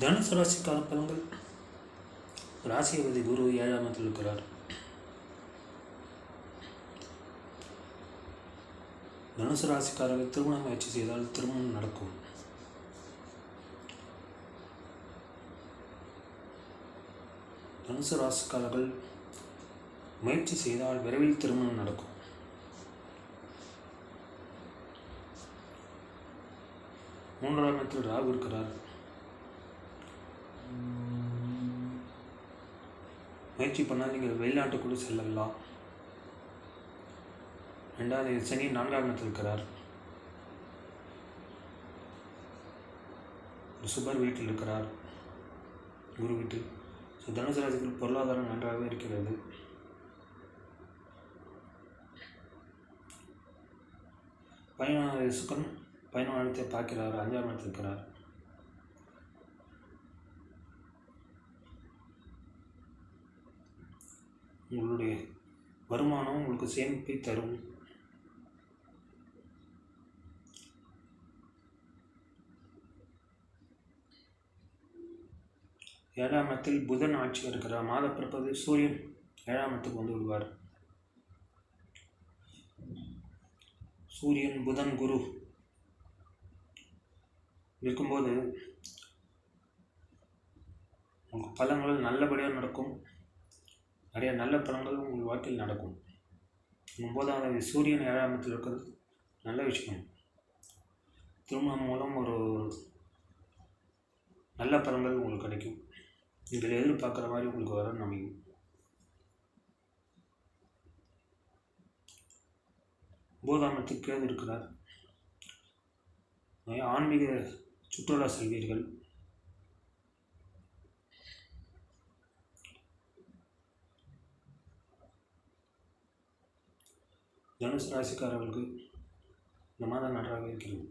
தனுசு ராசிக்கான பலன்கள்? ராசிபதி குரு ஏழாம் இருக்கிறார். தனுசு ராசிக்காரர்கள் திருமண முயற்சி செய்தால் திருமணம் நடக்கும். தனுசு ராசிக்காரர்கள் முயற்சி செய்தால் விரைவில் திருமணம் நடக்கும். மூன்றாம் இடத்தில் ராகு இருக்கிறார். முயற்சி பண்ணால் நீங்கள் வெளிநாட்டுக்குள்ளே செல்லலாம். ரெண்டாவது சனி நான்காம் இடத்தில் இருக்கிறார். ஒரு சுபர் வீட்டில் இருக்கிறார். குரு வீட்டில். ஸோ தனுசு ராசிக்கு பொருளாதாரம் நன்றாகவே இருக்கிறது. பயணம் சுக்கரன் பயணம் இடத்தை பார்க்கிறார் அஞ்சாம் இடத்தில் இருக்கிறார். உங்களுடைய வருமானம் உங்களுக்கு சேமிப்பை தரும். ஏழாம் இடத்தில் புதன் ஆட்சி இருக்கிறார் மாத பிறப்பது சூரியன் ஏழாம் இடத்துக்கு வந்து விடுவார். சூரியன் புதன் குரு இருக்கும்போது உங்களுக்கு பலங்கள் நல்லபடியாக நடக்கும். நிறைய நல்ல பலன்கள் உங்கள் வாழ்க்கையில் நடக்கும். ஒன்பதாவது சூரியன் ஏழாம் இடத்தில் இருக்கிறது நல்ல விஷயம். திருமணம் மூலம் ஒரு நல்ல பலன்கள் உங்களுக்கு கிடைக்கும். இதில் எதிர்பார்க்குற மாதிரி உங்களுக்கு வர அமையும். போதாமத்துக்கு இருக்கிறார். நிறைய ஆன்மீக சுற்றுலா செல்வீர்கள். தனுசு ராசிக்காரர்களுக்கு இந்த மாதம் நன்றாக இருக்கிறது.